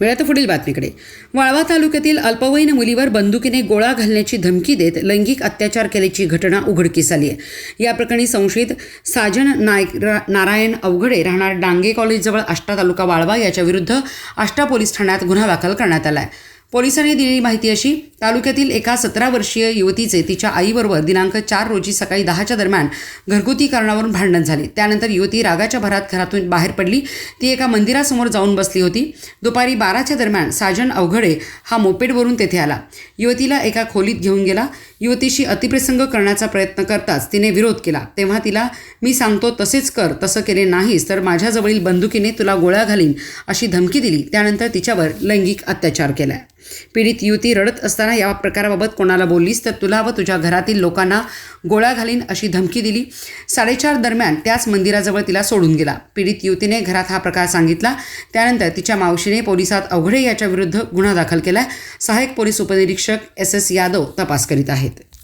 वेळात पुढील बातमीकडे. वाळवा तालुक्यातील अल्पवयीन मुलीवर बंदुकीने गोळा घालण्याची धमकी देत लैंगिक अत्याचार केल्याची घटना उघडकीस आली आहे या प्रकरणी संशयित साजन नायक नारायण अवघडे राहणार डांगे कॉलेजजवळ आष्टा तालुका वाळवा याच्या विरुद्ध आष्टा पोलीस ठाण्यात गुन्हा दाखल करण्यात आला आहे पोलिसांनी दिलेली माहिती अशी तालुक्यातील एका सतरा वर्षीय युवतीचे तिच्या आईबरोबर दिनांक चार रोजी सकाळी दहाच्या दरम्यान घरगुती कारणावरून भांडण झाले. त्यानंतर युवती रागाच्या भरात घरातून बाहेर पडली. ती एका मंदिरासमोर जाऊन बसली होती. दुपारी बाराच्या दरम्यान साजन अवघडे हा मोपेडवरून तेथे आला. युवतीला एका खोलीत घेऊन गेला. युवतीशी अतिप्रसंग करण्याचा प्रयत्न करताच तिने विरोध केला. तेव्हा तिला मी सांगतो तसेच कर तसं केले नाहीस तर माझ्याजवळील बंदुकीने तुला गोळ्या घालीन अशी धमकी दिली. त्यानंतर तिच्यावर लैंगिक अत्याचार केलाय. पीडित युवती रडत असताना या प्रकाराबाबत कोणाला बोललीस? तर तुला व तुझ्या घरातील लोकांना गोळ्या घालीन अशी धमकी दिली. साडेचार दरम्यान त्याच मंदिराजवळ तिला सोडून गेला. पीडित युवतीने घरात हा प्रकार सांगितला. त्यानंतर तिच्या मावशीने पोलिसात अवघडे याच्या विरुद्ध गुन्हा दाखल केला. सहाय्यक पोलीस उपनिरीक्षक एस एस यादव तपास करीत आहेत.